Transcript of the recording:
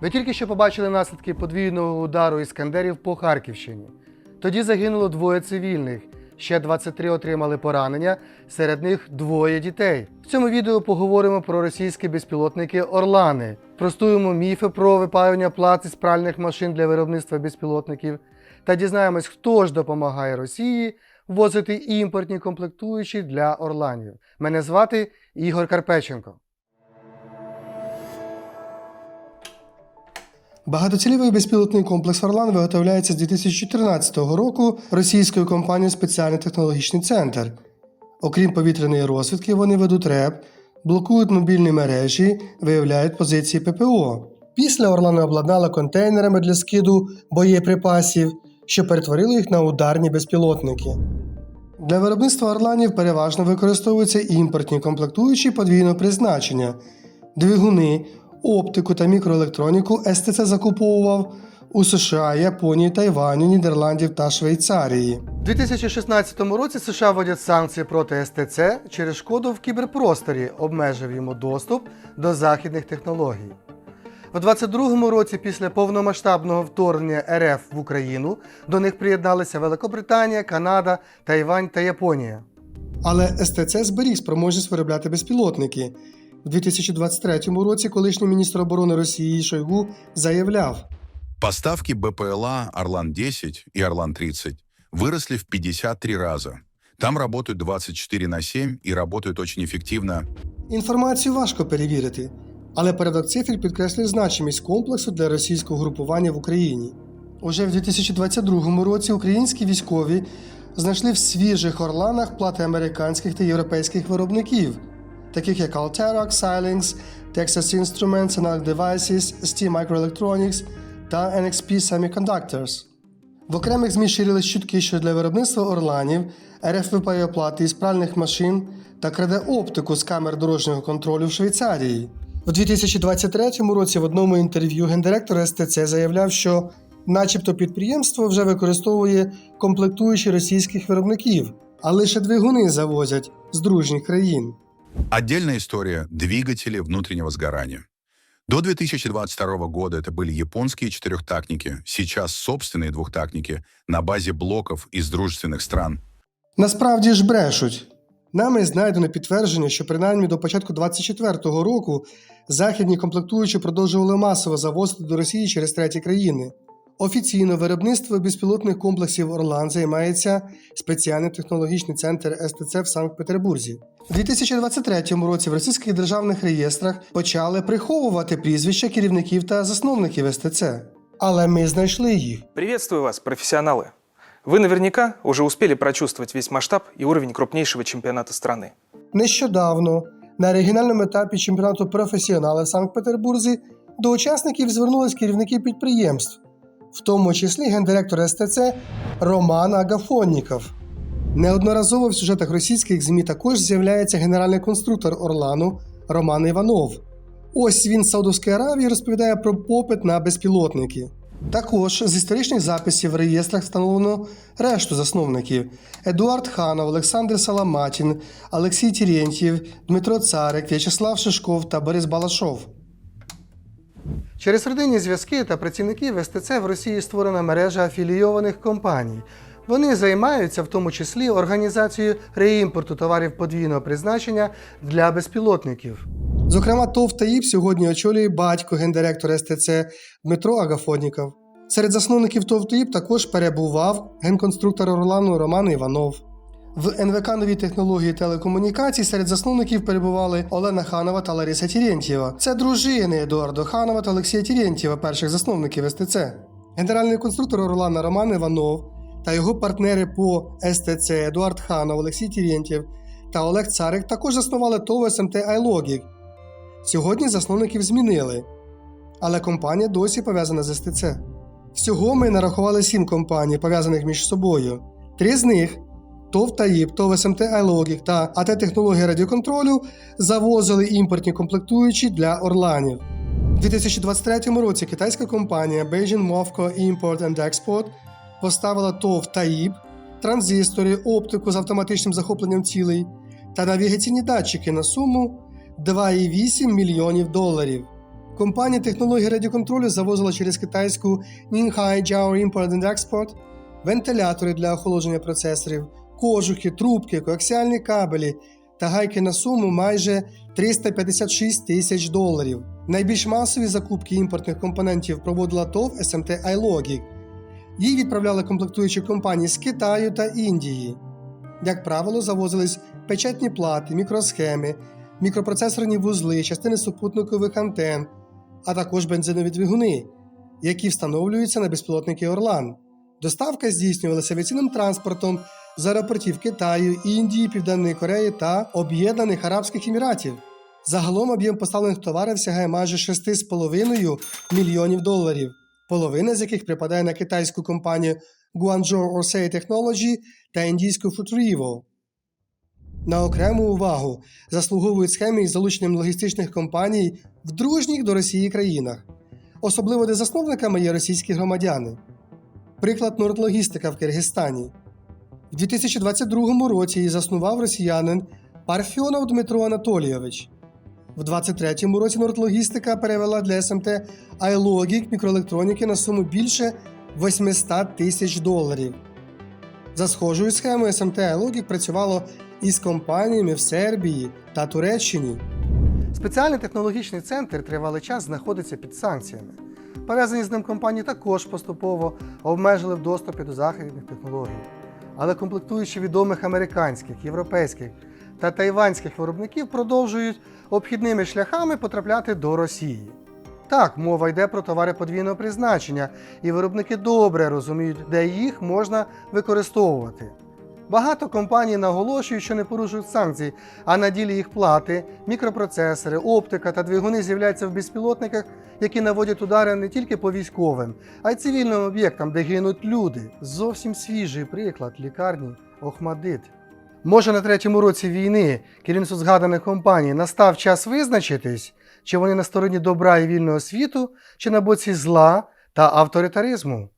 Ви тільки що побачили наслідки подвійного удару іскандерів по Харківщині. Тоді загинуло двоє цивільних, ще 23 отримали поранення, серед них двоє дітей. В цьому відео поговоримо про російські безпілотники Орлани, простуємо міфи про випаювання плат із пральних машин для виробництва безпілотників та дізнаємось, хто ж допомагає Росії ввозити імпортні комплектуючі для Орланів. Мене звати Ігор Карпеченко. Багатоцільовий безпілотний комплекс Орлан виготовляється з 2014 року російською компанією Спеціальний технологічний центр. Окрім повітряної розвідки, вони ведуть РЕП, блокують мобільні мережі, виявляють позиції ППО. Після Орлани обладнали контейнерами для скиду боєприпасів, що перетворили їх на ударні безпілотники. Для виробництва орланів переважно використовуються імпортні комплектуючі подвійного призначення, двигуни, оптику та мікроелектроніку СТЦ закуповував у США, Японії, Тайваню, Нідерландів та Швейцарії. У 2016 році США вводять санкції проти СТЦ через шкоду в кіберпросторі, обмежив йому доступ до західних технологій. У 22-му році, після повномасштабного вторгнення РФ в Україну, до них приєдналися Великобританія, Канада, Тайвань та Японія. Але СТЦ зберіг спроможність виробляти безпілотники. У 2023 році колишній міністр оборони Росії Шойгу заявляв: Поставки БПЛА «Орлан-10» и «Орлан-30» выросли в 53 раза. Там работают 24 на 7 и работают очень эффективно. інформацію важко перевірити, але передок цифр підкреслює значимість комплексу для російського групування в Україні. Уже в 2022 році українські військові знайшли в свіжих орланах плати американських та європейських виробників, таких як Altera, Xilinx, Texas Instruments, Analog Devices, ST Microelectronics та NXP Semiconductors. В окремих ЗМІ ширились чутки, що для виробництва орланів РФ випаює плати із пральних машин та краде оптику з камер дорожнього контролю в Швейцарії. У 2023 році в одному інтерв'ю гендиректор СТЦ заявляв, що, начебто, підприємство вже використовує комплектуючі російських виробників, а лише двигуни завозять з дружніх країн. Отдельная история – двигатели внутреннего сгорания. До 2022 года это были японские четырехтактники, сейчас собственные двухтактники на базе блоков из дружественных стран. Насправді ж брешуть. Нами знайдено підтвердження, що принаймні до початку 2024 року західні комплектуючі продовжували масово завозити до Росії через треті країни. Офіційно виробництво безпілотних комплексів Орлан займається спеціальний технологічний центр СТЦ в Санкт-Петербурзі. У 2023 році в російських державних реєстрах почали приховувати прізвища керівників та засновників СТЦ. Але ми знайшли їх. Приветствую вас, профессионалы! Вы наверняка уже успели прочувствовать весь масштаб и уровень крупнейшего чемпионата страны. Нещодавно на регіональному етапі чемпіонату професіонали в Санкт-Петербурзі до учасників звернулись керівники підприємств, в тому числі гендиректор СТЦ Роман Агафонніков. Неодноразово в сюжетах російських ЗМІ також з'являється генеральний конструктор Орлану Роман Іванов. Ось він з Саудовської Аравії розповідає про попит на безпілотники. Також з історичних записів в реєстрах встановлено решту засновників: Едуард Ханов, Олександр Саламатін, Олексій Терентьєв, Дмитро Царик, В'ячеслав Шишков та Борис Балашов. Через родинні зв'язки та працівників СТЦ в Росії створена мережа афілійованих компаній. Вони займаються в тому числі організацією реімпорту товарів подвійного призначення для безпілотників. Зокрема, ТОВ ТАїП сьогодні очолює батько гендиректора СТЦ Дмитро Агафоніков. Серед засновників ТОВ ТАїП також перебував генконструктор Орлану Роман Іванов. В НВК нові технології телекомунікацій серед засновників перебували Олена Ханова та Лариса Терентьєва. Це дружини Едуарда Ханова та Олексія Терентьєва, перших засновників СТЦ. Генеральний конструктор Орлана Роман Іванов та його партнери по СТЦ Едуард Ханов, Олексій Терентьєв та Олег Царик також заснували ТОВ СМТ iLogic. Сьогодні засновників змінили, але компанія досі пов'язана з СТЦ. Всього ми нарахували сім компаній, пов'язаних між собою. Три з них ТОВ ТАїП, ТОВ СМТ iLogic та АТ технології радіоконтролю завозили імпортні комплектуючі для Орланів. У 2023 році китайська компанія Beijing Movco Import and Export поставила ТОВ ТАїП, транзистори, оптику з автоматичним захопленням цілей та навігаційні датчики на суму 2,8 мільйонів доларів. Компанія технології радіоконтролю завозила через китайську Ninhai Jiao Import and Export вентилятори для охолодження процесорів, кожухи, трубки, коаксіальні кабелі та гайки на суму майже 356 тисяч доларів. Найбільш масові закупки імпортних компонентів проводила ТОВ SMT iLogic. Їй відправляли комплектуючі компанії з Китаю та Індії. Як правило, завозились печатні плати, мікросхеми, мікропроцесорні вузли, частини супутникових антен, а також бензинові двигуни, які встановлюються на безпілотники Орлан. Доставка здійснювалася авіаційним транспортом з аеропортів Китаю, Індії, Південної Кореї та Об'єднаних Арабських Еміратів. Загалом об'єм поставлених товарів сягає майже 6,5 мільйонів доларів, половина з яких припадає на китайську компанію Guangzhou Orsay Technology та індійську Futrivo. На окрему увагу заслуговують схеми із залученням логістичних компаній в дружніх до Росії країнах, особливо де засновниками є російські громадяни. Приклад Нордлогістика в Киргизстані. В 2022 році її заснував росіянин Парфьонов Дмитро Анатолійович. В 2023 році Нордлогістика перевела для СМТ iLogic мікроелектроніки на суму більше 800 тисяч доларів. За схожою схемою СМТ iLogic працювало із компаніями в Сербії та Туреччині. Спеціальний технологічний центр тривалий час знаходиться під санкціями. Перевезені з ним компанії також поступово обмежили в доступі до західних технологій. Але комплектуючі відомих американських, європейських та тайванських виробників продовжують обхідними шляхами потрапляти до Росії. Так, мова йде про товари подвійного призначення, і виробники добре розуміють, де їх можна використовувати. Багато компаній наголошують, що не порушують санкції, а на ділі їх плати, мікропроцесори, оптика та двигуни з'являються в безпілотниках, які наводять удари не тільки по військовим, а й цивільним об'єктам, де гинуть люди. Зовсім свіжий приклад лікарні Охмадит. Може, на третьому році війни керівництво згаданих компаній настав час визначитись, чи вони на стороні добра і вільного світу, чи на боці зла та авторитаризму.